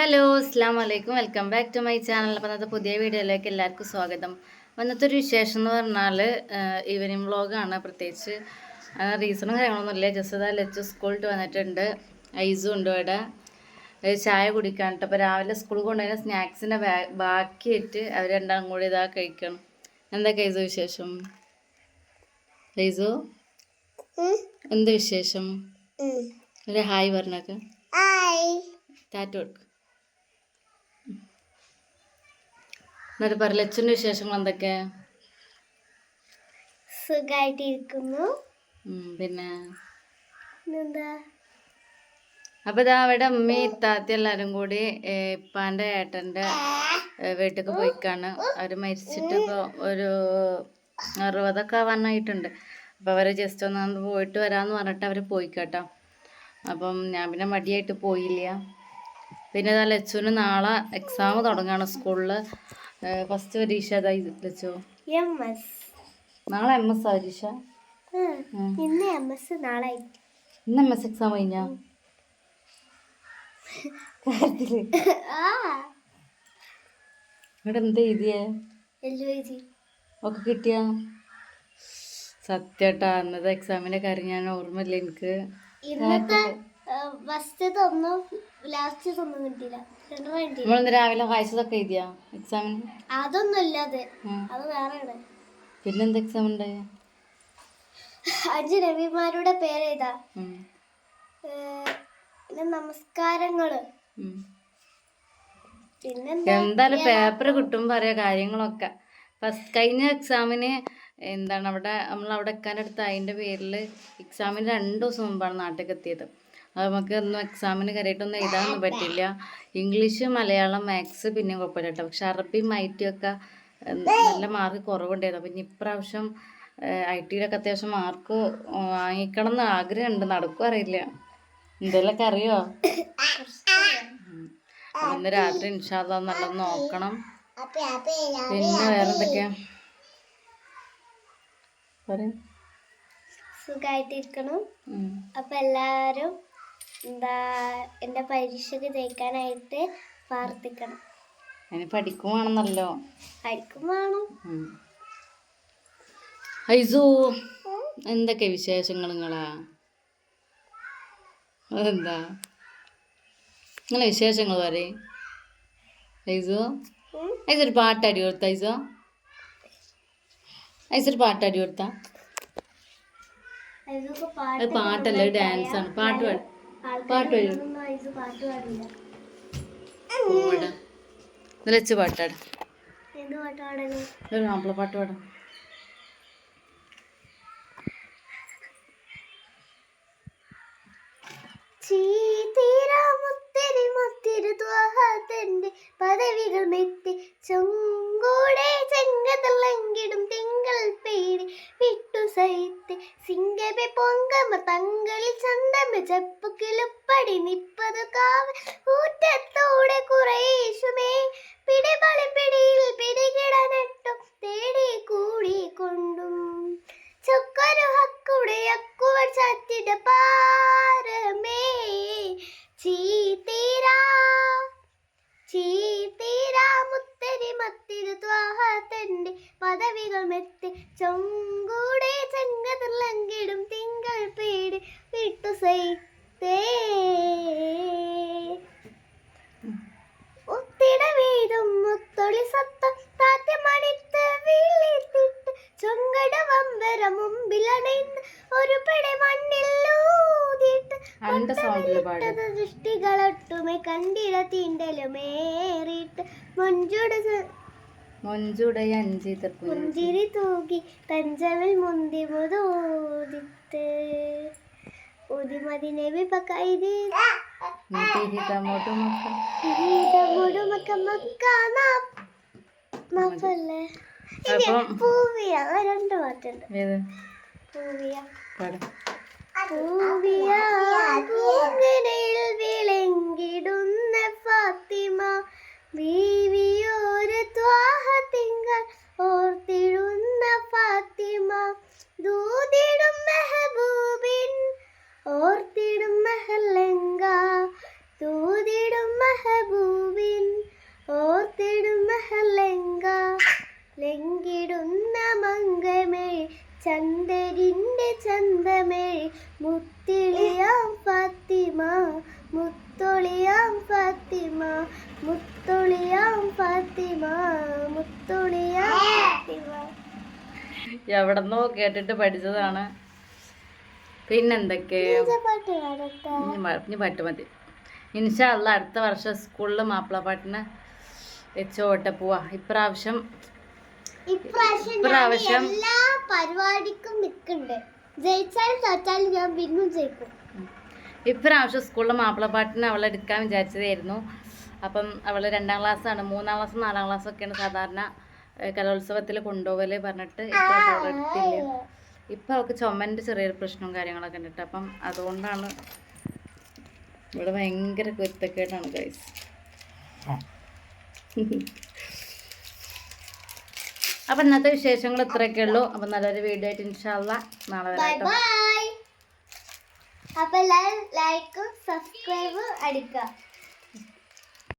Hello അസ്സാം വലൈക്കും welcome back to my channel. അപ്പോൾ അന്നത്തെ പുതിയ വീഡിയോയിലേക്ക് എല്ലാവർക്കും സ്വാഗതം. അന്നത്തെ ഒരു വിശേഷം എന്ന് പറഞ്ഞാൽ ഈവനിങ് വ്ളോഗാണ്. പ്രത്യേകിച്ച് റീസണും കാര്യങ്ങളൊന്നുമില്ല ജസ്റ്റ് അതാ ലെച്ച് സ്കൂളിൽ വന്നിട്ടുണ്ട്. ഐസും ഉണ്ട് ഇവിടെ. ചായ കുടിക്കാനിട്ട് അപ്പോൾ രാവിലെ സ്കൂളിൽ കൊണ്ടുപോയ സ്നാക്സിന്റെ ബാക്കിയിട്ട് അവർ രണ്ടാം കൂടി ഇതാ കഴിക്കണം. എന്തൊക്കെ ഐസു വിശേഷം? ഐസു എന്ത് വിശേഷം? ഒരു ഹായ് പറഞ്ഞൊക്കെ. ടാറ്റ കൊടുക്ക്. എന്നിട്ട് പറയല അച്ഛന്റെ വിശേഷങ്ങൾ എന്തൊക്കെ? സുഖായിട്ടിരിക്കുന്നു. പിന്നെ? എന്താ അപ്പോൾ ഇതാ അവിടെ അമ്മയും ഇത്താത്തി എല്ലാരും കൂടി ഇപ്പാന്റെ ഏട്ടന്റെ വീട്ടിലേക്ക് പോയിക്കാണ്. അവർ മരിച്ചിട്ട് ഇപ്പോൾ ഒരു അറുപതൊക്കെ ആവാനായിട്ടുണ്ട്. അപ്പൊ അവർ ജസ്റ്റ് ഒന്ന് പോയിട്ട് വരാന്ന് പറഞ്ഞിട്ട് അവർ പോയി കേട്ടോ അപ്പം ഞാൻ പിന്നെ മടിയായിട്ട് പോയില്ല. പിന്നെ ഇതാ ലച്ചുവിന് നാളെ എക്സാം തുടങ്ങുകയാണ് സ്കൂളിൽ ഫസ്റ്റ് പരീക്ഷ ഇതാ ലച്ചു എം എസ് നാളെ എം എസ് പരീക്ഷ? ഇന്ന് എം എസ് നാളെ ഇന്ന് എം എസ് എക്സാം കഴിഞ്ഞാ? കാര്യത്തിൽ. ഇവിടെ എന്ത് എഴുതിയേ? ഒക്കെ കിട്ടിയ? സത്യട്ടാ അന്നത്തെ എക്സാമിന്റെ കാര്യം ഞാൻ ഓർമ്മയില്ല എനിക്ക്. ഫസ്റ്റത്തൊന്നും ലാസ്റ്റ് ഒന്നും കിട്ടിയില്ല. നമ്മളിന്ന് രാവിലെ വായിച്ചതൊക്കെ എഴുതിയാ എക്സാമിന് അതൊന്നും ഇല്ലാതെ അത്. വേറെയാണ്. പിന്നെന്ത് എക്സാം ഉണ്ട്? അഞ്ച് രവിമാരുടെ പേരേതാ ഉം. ഏഹ്, പിന്നെ നമസ്കാരങ്ങൾ. എന്തായാലും പേപ്പർ കിട്ടും പറയാ കാര്യങ്ങളൊക്കെ. ഫസ്റ്റ് കഴിഞ്ഞ എക്സാമിന് എന്താണ് അവിടെ നമ്മൾ അവിടെ എക്കാന്റെ അടുത്ത് അതിന്റെ പേരിൽ എക്സാമിന് രണ്ട് ദിവസം മുമ്പാണ് നാട്ടിലേക്ക് എത്തിയത് അത് നമുക്ക് ഒന്നും എക്സാമിന് കയറിയിട്ടൊന്നും എഴുതാനൊന്നും പറ്റില്ല ഇംഗ്ലീഷ് മലയാളം മാത്സ് പിന്നെയും കുഴപ്പമില്ല കേട്ടോ. പക്ഷെ അറബി മൈറ്റിയൊക്കെ നല്ല മാർക്ക് കുറവുണ്ടായിരുന്നു. അപ്പം ഇനി ഇപ്രാവശ്യം ഐ ടിയിലൊക്കെ അത്യാവശ്യം മാർക്ക് വാങ്ങിക്കണം എന്ന് ആഗ്രഹമുണ്ട്. നടക്കും അറിയില്ല. എന്തെങ്കിലുമൊക്കെ അറിയോ? ഇന്ന് രാത്രി ഇൻഷാല്ല നല്ലത് നോക്കണം. പിന്നെ വേറെന്തൊക്കെയാ? പറയ്. സുഖായിട്ടിരിക്കണം. ഉം. അപ്പൊ എല്ലാവരും എന്താ എന്റെ പരീക്ഷയ്ക്ക് ജയിക്കാനായിട്ട് പ്രാർത്ഥിക്കണം. അതിന് പഠിക്കുവാണെന്നല്ലോ പഠിക്കും വേണം. ഐസു എന്തൊക്കെ വിശേഷങ്ങൾ നിങ്ങളാ അതെന്താ? നിങ്ങളെ വിശേഷങ്ങൾ പറയും. ഐസു ഐസോ ഒരു പാട്ടടി കൊടുത്ത ഐസു? ഐസൊരു പാട്ട് അടി കൊടുത്ത അത് പാട്ടല്ല ഡാൻസ് ആണ്. പാട്ട് പാടി. പാട്ട് പാടി. നിലച്ച് പാട്ടാട്. മാപ്പിള പാട്ട് പാടാം. ചീതീരാമുത്തിരി പൊങ്കമ തങ്ങളിൽ ചന്തമ ചെപ്പു കിളുപ്പടി നിപ്പത് കാവ് ഊറ്റത്തോടെ കുറേശുമേ സൈത്തേ ഒത്തിട വീതും മുത്തൊളി സത്തം താറ്റമണിത്ത് വീളിത്തിട്ട് ചൊങ്കട വമ്പര മുമ്പിലണയുന്ന ഒരു പിടി മണ്ണില്ലൂതിട്ട് ദൃഷ്ടികളൊട്ടുമേ കണ്ടിട തീണ്ടലുമേറിയിട്ട് മൊഞ്ചുട മൊഞ്ചുടയ അഞ്ചീതപ്പു പുഞ്ചിരി തൂകി തഞ്ചവിൽ മുന്തി മുതൂതിത്ത് ഉദിമതി നബി പക്കൈതി അങ്ങോട്ടും മുടുമക്ക മക്ക. മാപ്പല്ലേ? അപ്പം പൂവിയ ആ രണ്ട് പാട്ടുണ്ട് ഏത്? പൂവിയ. പാടാം. പൂവിയ പൂങ്കനയിൽ ചന്ദ്രന്റെ ചന്തമേ മുത്തിളിയാം ഫാത്തിമ മുത്തൊളിയാം ഫാത്തിമ മുത്തൊളിയാം ഫാത്തിമ മുത്തൊളിയാം ഫാത്തിമ. എവിടെന്നോ കേട്ടിട്ട് പഠിച്ചതാണ്. പിന്നെന്തൊക്കെ? ഇനി പാട്ട് മതി. ഇൻഷാല്ല അടുത്ത വർഷം സ്കൂളിൽ മാപ്പിളപ്പാട്ടിന് വെച്ചോട്ടെ പോവാ. ഇപ്രാവശ്യം ഇപ്രാവശ്യം എല്ലാ പരിപാടിക്കും നിൽക്കുന്നുണ്ട് ജയിച്ചാലും തോറ്റാലും ഞാൻ പിന്നും ജയിക്കും. ഇപ്രാവശ്യം സ്കൂളിൽ മാപ്പിളപ്പാട്ടിന് അവളെ എടുക്കാൻ വിചാരിച്ചതായിരുന്നു. അപ്പം അവൾ രണ്ടാം ക്ലാസ്സാണ്. മൂന്നാം ക്ലാസ് നാലാം ക്ലാസ്സും ഒക്കെയാണ് സാധാരണ കലോത്സവത്തിൽ കൊണ്ടുപോകൽ പറഞ്ഞിട്ട് അവളെ എടുത്തില്ല. ഇപ്പം അവൾക്ക് ചുമന്റെ ചെറിയൊരു പ്രശ്നവും കാര്യങ്ങളൊക്കെ ഉണ്ട്. അപ്പം അതുകൊണ്ടാണ് ഇവിടെ ഭയങ്കര കുരുത്തക്കേടാണ് ഗൈസ് അപ്പം ഇന്നത്തെ വിശേഷങ്ങൾ ഇത്രയൊക്കെ ഉള്ളൂ. അപ്പം നല്ലൊരു വീഡിയോ ആയിട്ട് ഇൻഷാല്ല നാളെ വരാം. ബൈ അപ്പൊ എല്ലാവരും ലൈക്കും സബ്സ്ക്രൈബും അടിക്കുക.